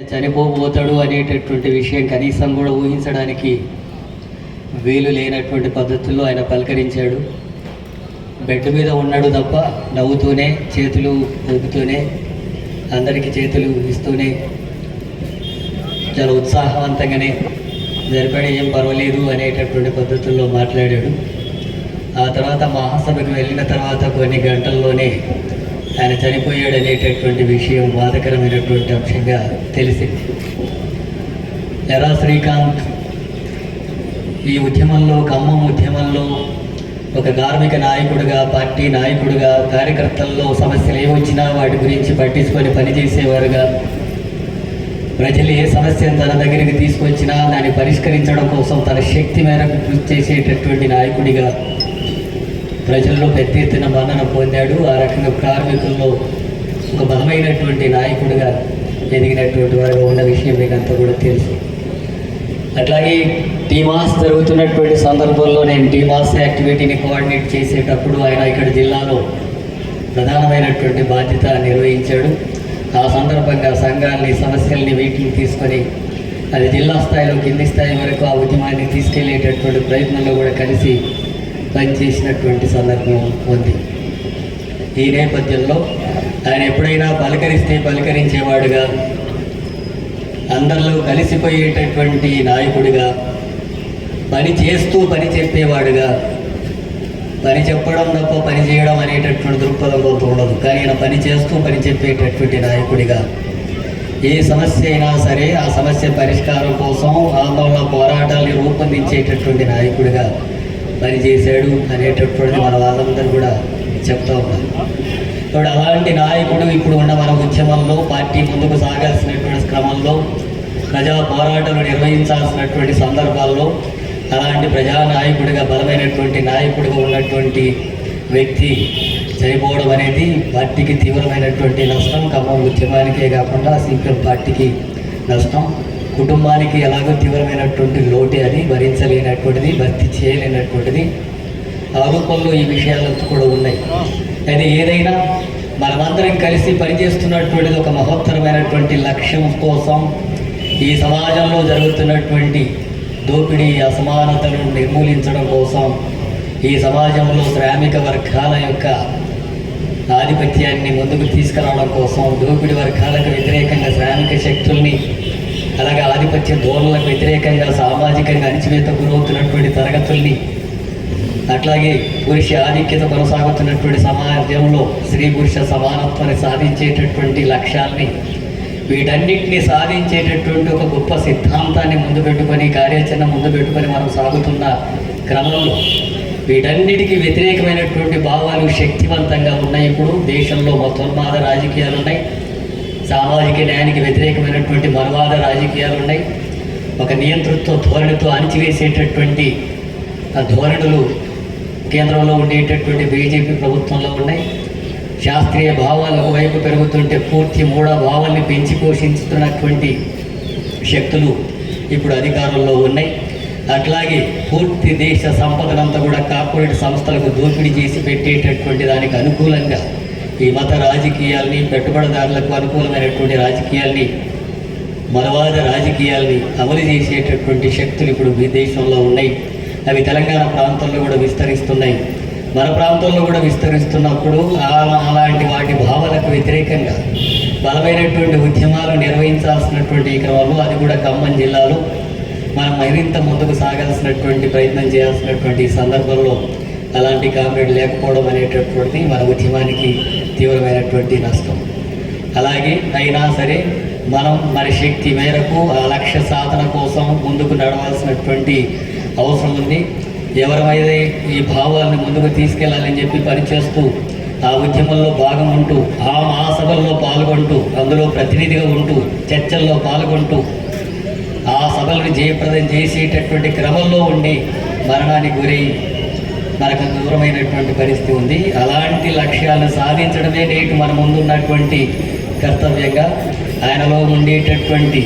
చనిపోబోతాడు అనేటటువంటి విషయం కనీసం కూడా ఊహించడానికి వీలు లేనటువంటి పద్ధతుల్లో ఆయన పలకరించాడు. బెడ్ మీద ఉన్నాడు తప్ప నవ్వుతూనే చేతులు ఊపుతూనే అందరికీ చేతులు ఇస్తూనే చాలా ఉత్సాహవంతంగానే జరిపాడు. ఏం పర్వాలేదు అనేటటువంటి పద్ధతుల్లో మాట్లాడాడు. ఆ తర్వాత మహాసభకు వెళ్ళిన తర్వాత కొన్ని గంటల్లోనే ఆయన చనిపోయాడు అనేటటువంటి విషయం బాధకరమైనటువంటి అంశంగా తెలిసింది. ఎరా శ్రీకాంత్ ఈ ఉద్యమంలో ఖమ్మం ఉద్యమంలో ఒక కార్మిక నాయకుడిగా పార్టీ నాయకుడిగా కార్యకర్తల్లో సమస్యలు ఏమొచ్చినా వాటి గురించి పట్టించుకొని పనిచేసేవారుగా ప్రజలు ఏ సమస్యను తన దగ్గరికి తీసుకొచ్చినా దాన్ని పరిష్కరించడం కోసం తన శక్తి మేరకు కృషి చేసేటటువంటి నాయకుడిగా ప్రజల్లో పెద్ద ఎత్తున మన్నన పొందాడు. ఆ రకంగా కార్మికుల్లో ఒక బలమైనటువంటి నాయకుడిగా ఎదిగినటువంటి వారుగా ఉన్న విషయం మీకు అంతా కూడా తెలుసు. అట్లాగే టీమాస్ జరుగుతున్నటువంటి సందర్భంలో నేను టీమాస్ యాక్టివిటీని కోఆర్డినేట్ చేసేటప్పుడు ఆయన ఇక్కడ జిల్లాలో ప్రధానమైనటువంటి బాధ్యత నిర్వహించాడు. ఆ సందర్భంగా సంఘాలని సమస్యల్ని వీటిని తీసుకొని అది జిల్లా స్థాయిలో కింది స్థాయి వరకు ఆ ఉద్యమాన్ని తీసుకెళ్ళేటటువంటి ప్రయత్నంలో కూడా కలిసి పనిచేసినటువంటి సందర్భం ఉంది. ఈ నేపథ్యంలో ఆయన ఎప్పుడైనా పలకరిస్తే పలకరించేవాడుగా అందరిలో కలిసిపోయేటటువంటి నాయకుడిగా పని చేస్తూ పని చెప్పేవాడుగా పని చెప్పడం తప్ప పని చేయడం అనేటటువంటి దృక్పథం కొంత ఉండదు. కానీ ఆయన పని చేస్తూ పని చెప్పేటటువంటి నాయకుడిగా ఏ సమస్య అయినా సరే ఆ సమస్య పరిష్కారం కోసం ఆందోళన పోరాటాన్ని రూపొందించేటటువంటి నాయకుడిగా పనిచేశాడు అనేటటువంటి మన వాళ్ళందరూ కూడా చెప్తా ఉన్నారు. ఇప్పుడు అలాంటి నాయకుడు ఇప్పుడు ఉన్న మన ఉద్యమంలో పార్టీ ముందుకు సాగాల్సినటువంటి క్రమంలో ప్రజా పోరాటాలు నిర్వహించాల్సినటువంటి సందర్భాల్లో అలాంటి ప్రజానాయకుడిగా బలమైనటువంటి నాయకుడిగా ఉన్నటువంటి వ్యక్తి చనిపోవడం అనేది పార్టీకి తీవ్రమైనటువంటి నష్టం. ఖమ్మం ఉద్యమానికే కాకుండా సిపిఎం పార్టీకి నష్టం. కుటుంబానికి ఎలాగో తీవ్రమైనటువంటి లోటే అది భరించలేనటువంటిది భర్తీ చేయలేనటువంటిది ఆ రూపంలో ఈ విషయాలంతా కూడా ఉన్నాయి. అయితే ఏదైనా మనమందరం కలిసి పనిచేస్తున్నటువంటిది ఒక మహత్తరమైనటువంటి లక్ష్యం కోసం ఈ సమాజంలో జరుగుతున్నటువంటి దోపిడీ అసమానతలను నిర్మూలించడం కోసం ఈ సమాజంలో శ్రామిక వర్గాల యొక్క ఆధిపత్యాన్ని ముందుకు తీసుకురావడం కోసం దోపిడి వర్గాలకు వ్యతిరేకంగా శ్రామిక శక్తుల్ని అలాగే ఆధిపత్య ధోరణులకు వ్యతిరేకంగా సామాజికంగా అణిచివేత గురవుతున్నటువంటి తరగతుల్ని అట్లాగే పురుష ఆధిక్యత కొనసాగుతున్నటువంటి సమాజంలో స్త్రీ పురుష సమానత్వాన్ని సాధించేటటువంటి లక్ష్యాల్ని వీటన్నిటిని సాధించేటటువంటి ఒక గొప్ప సిద్ధాంతాన్ని ముందు పెట్టుకొని కార్యాచరణ ముందు పెట్టుకొని మనం సాగుతున్న క్రమంలో వీటన్నిటికీ వ్యతిరేకమైనటువంటి భావాలు శక్తివంతంగా ఉన్నాయి ఇప్పుడు. దేశంలో మొత్తం మాద రాజకీయాలు ఉన్నాయి సామాజిక న్యాయానికి వ్యతిరేకమైనటువంటి మనువాద రాజకీయాలు ఉన్నాయి ఒక నియంతృత్వ ధోరణితో అణిచివేసేటటువంటి ఆ ధోరణులు కేంద్రంలో ఉండేటటువంటి బీజేపీ ప్రభుత్వంలో ఉన్నాయి. శాస్త్రీయ భావాలు ఒకవైపు పెరుగుతుంటే పూర్తి మూఢ భావాల్ని పెంచి పోషించుతున్నటువంటి శక్తులు ఇప్పుడు అధికారంలో ఉన్నాయి. అట్లాగే పూర్తి దేశ సంపదనంతా కూడా కార్పొరేట్ సంస్థలకు దోపిడీ చేసి పెట్టేటటువంటి దానికి అనుకూలంగా ఈ మత రాజకీయాల్ని పెట్టుబడిదారులకు అనుకూలమైనటువంటి రాజకీయాల్ని మరవాద రాజకీయాల్ని అమలు చేసేటటువంటి శక్తులు ఇప్పుడు మీ దేశంలో ఉన్నాయి. అవి తెలంగాణ ప్రాంతంలో కూడా విస్తరిస్తున్నాయి. మన ప్రాంతంలో కూడా విస్తరిస్తున్నప్పుడు అలాంటి వాటి భావాలకు వ్యతిరేకంగా బలమైనటువంటి ఉద్యమాలు నిర్వహించాల్సినటువంటి ఈ క్రమంలో అది కూడా ఖమ్మం జిల్లాలో మనం మరింత ముందుకు సాగాల్సినటువంటి ప్రయత్నం చేయాల్సినటువంటి సందర్భంలో అలాంటి కామ్రేడ్ లేకపోవడం అనేటటువంటిది మన ఉద్యమానికి తీవ్రమైనటువంటి నష్టం. అలాగే అయినా సరే మనం మన శక్తి మేరకు ఆ లక్ష్య సాధన కోసం ముందుకు నడవాల్సినటువంటి అవసరం ఉంది. ఎవరైతే ఈ భావాలను ముందుకు తీసుకెళ్ళాలని చెప్పి పనిచేస్తూ ఆ ఉద్యమంలో భాగం ఉంటూ ఆ మహాసభల్లో పాల్గొంటూ అందులో ప్రతినిధిగా ఉంటూ చర్చల్లో పాల్గొంటూ ఆ సభలను జయప్రదం చేసేటటువంటి క్రమంలో ఉండి మరణానికి గురై మనకు దూరమైనటువంటి పరిస్థితి ఉంది. అలాంటి లక్ష్యాలను సాధించడమే నేటి మన ముందున్నటువంటి కర్తవ్యంగా ఆయనలో ఉండేటటువంటి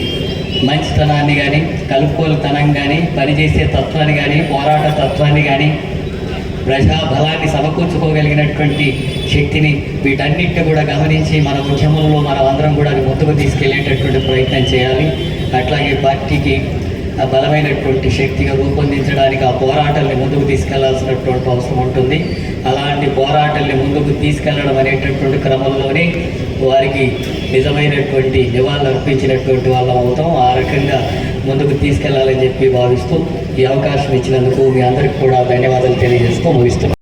మంచితనాన్ని కానీ కలుపుకోలుతనం కానీ పనిచేసే తత్వాన్ని కానీ పోరాట తత్వాన్ని కానీ ప్రజా బలాన్ని సమకూర్చుకోగలిగినటువంటి శక్తిని వీటన్నిటిని కూడా గమనించి మన ఉద్యమంలో మనం అందరం కూడా అది ముందుకు తీసుకెళ్ళేటటువంటి ప్రయత్నం చేయాలి. అట్లాగే పార్టీకి బలమైనటువంటి శక్తిగా రూపొందించడానికి ఆ పోరాటాల్ని ముందుకు తీసుకెళ్ళాల్సినటువంటి అవసరం ఉంటుంది. అలాంటి పోరాటాల్ని ముందుకు తీసుకెళ్ళడం అనేటటువంటి క్రమంలోనే వారికి నిజమైనటువంటి నివాళులు అర్పించినటువంటి వాళ్ళం అవుతాం. ఆ రకంగా ముందుకు తీసుకెళ్ళాలని చెప్పి భావిస్తూ ఈ అవకాశం ఇచ్చినందుకు మీ అందరికి కూడా ధన్యవాదాలు తెలియజేస్తూ ముగిస్తున్నాం